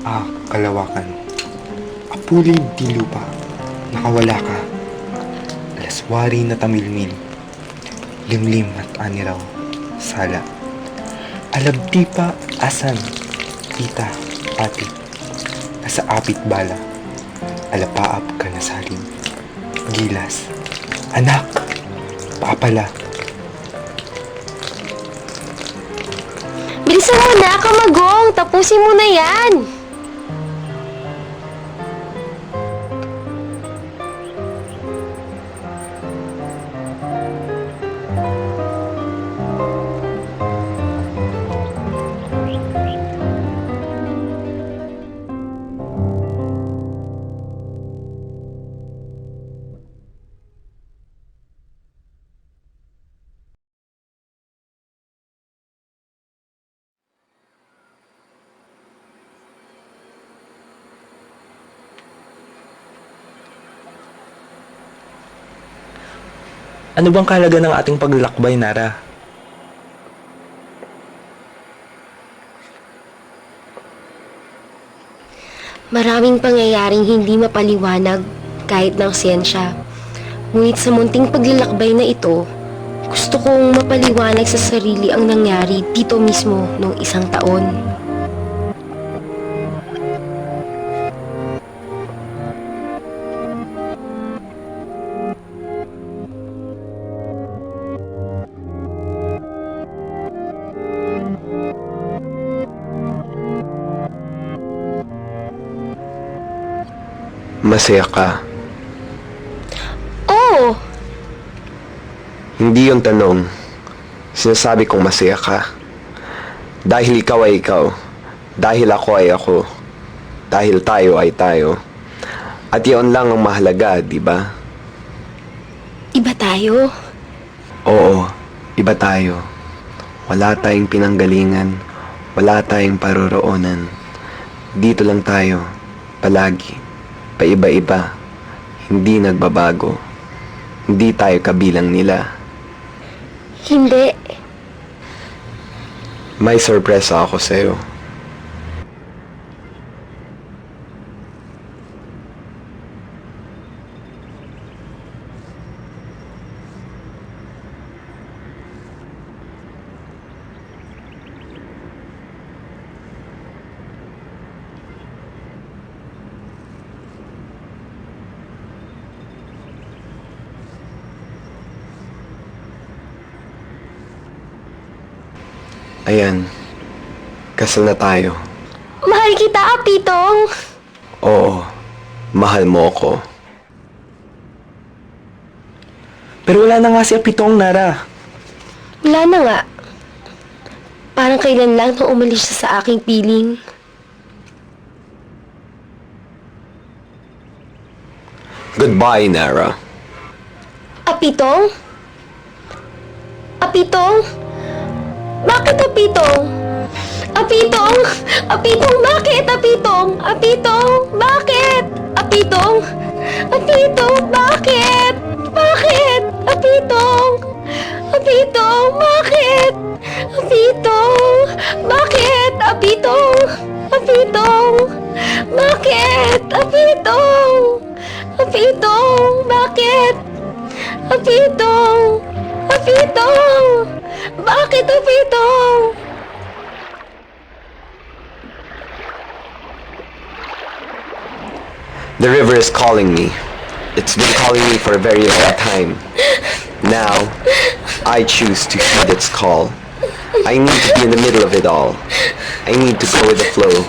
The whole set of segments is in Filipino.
Ah, kalawakan. Apulid di lupa. Nakawala ka. Alaswari na tamilmil. Limlim at aniraw. Sala. Alabdi pa asan. Tita, ati. Nasa apit bala. Alapaap ka na salim. Gilas. Anak! Paapala. Bilisan mo na, kamagong! Tapusin mo na yan! Ano bang kahalaga ng ating paglalakbay, Nara? Maraming pangyayaring hindi mapaliwanag kahit ng siyensya. Ngunit sa munting paglalakbay na ito, gusto kong mapaliwanag sa sarili ang nangyari dito mismo noong isang taon. Masaya ka. Oh! Hindi yung tanong. Sinasabi kong masaya ka. Dahil ikaw ay ikaw. Dahil ako ay ako. Dahil tayo ay tayo. At iyon lang ang mahalaga, di ba? Iba tayo. Oo, iba tayo. Wala tayong pinanggalingan. Wala tayong paroroonan. Dito lang tayo. Palagi. Paiba-iba. Hindi nagbabago. Hindi tayo kabilang nila. Hindi. May sorpresa ako sa'yo. Ayan. Kasal na tayo. Mahal kita, Apitong! Oo. Mahal mo ako. Pero wala na nga si Apitong, Nara. Wala na nga. Parang kailan lang nung umalis siya sa aking piling. Goodbye, Nara. Apitong? Apitong? Bakit Apitong? Apitong? Apitong, bakit Apitong? Apitong, bakit? Apitong? Apitong, bakit? Bakit? Apitong? Apitong, bakit? Apitong, bakit? Apitong? Apitong, bakit? Apitong? Apitong, bakit? Apitong! Apitong! Bakit? The river is calling me. It's been calling me for a very long time. Now, I choose to heed its call. I need to be in the middle of it all. I need to go with the flow.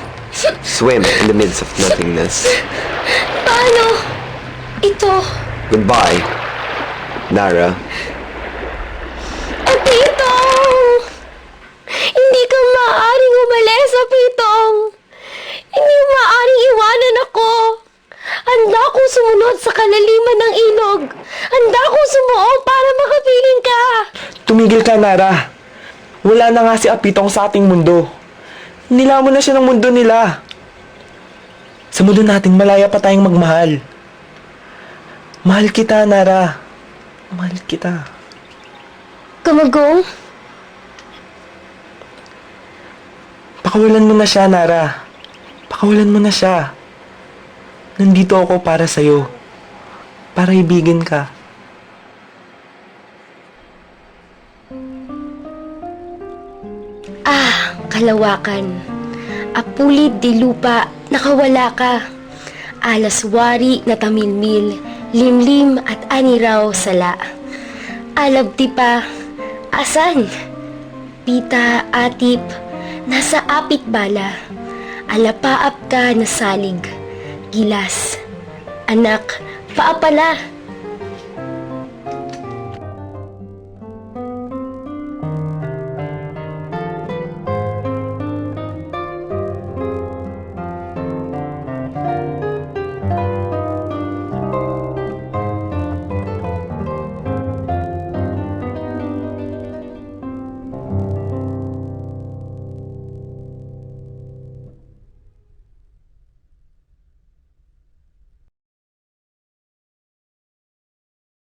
Swim in the midst of nothingness. Paano? Ito. Goodbye, Nara. Umalis, Apitong! Hindi maaaring iwanan ako! Handa akong sumunod sa kalaliman ng ilog! Handa akong sumuo para makapiling ka! Tumigil ka, Nara. Wala na nga si Apitong sa ating mundo. Nilamon na siya ng mundo nila. Sa mundo natin, malaya pa tayong magmahal. Mahal kita, Nara. Mahal kita. Kamagong? Pakawalan mo na siya, Nara. Pakawalan mo na siya. Nandito ako para sa'yo. Para ibigin ka. Ah, kalawakan. Apulid di lupa, nakawala ka. Alaswari na tamilmil, limlim at aniraw sala. Alab ti pa, asan? Pita, atip, nasa apit bala. Alapaap ka na salig, gilas. Anak, paapala,